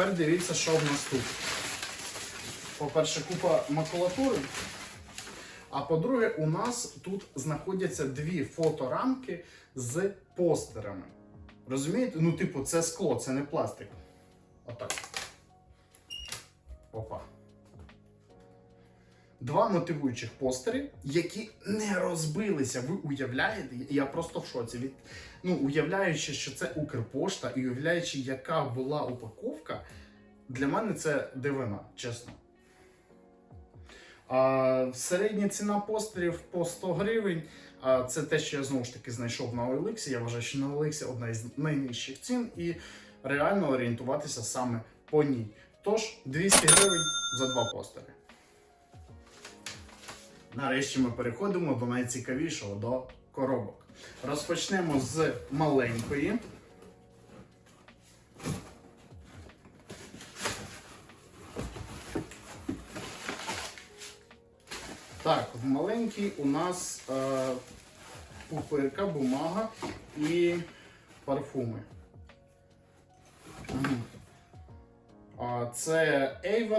Тепер дивіться, що в нас тут. По-перше, купа макулатури. А по-друге, у нас тут знаходяться дві фоторамки з постерами. Розумієте? Ну, типу, це скло, це не пластик. Отак. Опа. Два мотивуючих постери, які не розбилися. Ви уявляєте? Я просто в шоці. Від... Ну, уявляючи, що це Укрпошта, і уявляючи, яка була упаковка, для мене це дивина, чесно. А, середня ціна постерів по 100 гривень. А, це те, що я знову ж таки знайшов на OLX. Я вважаю, що на OLX одна із найнижчих цін, і реально орієнтуватися саме по ній. Тож 200 гривень за два постери. Нарешті ми переходимо до найцікавішого до коробок. Розпочнемо з маленької. Так, в маленькій у нас е, пупирка, бумага і парфуми. Це Avon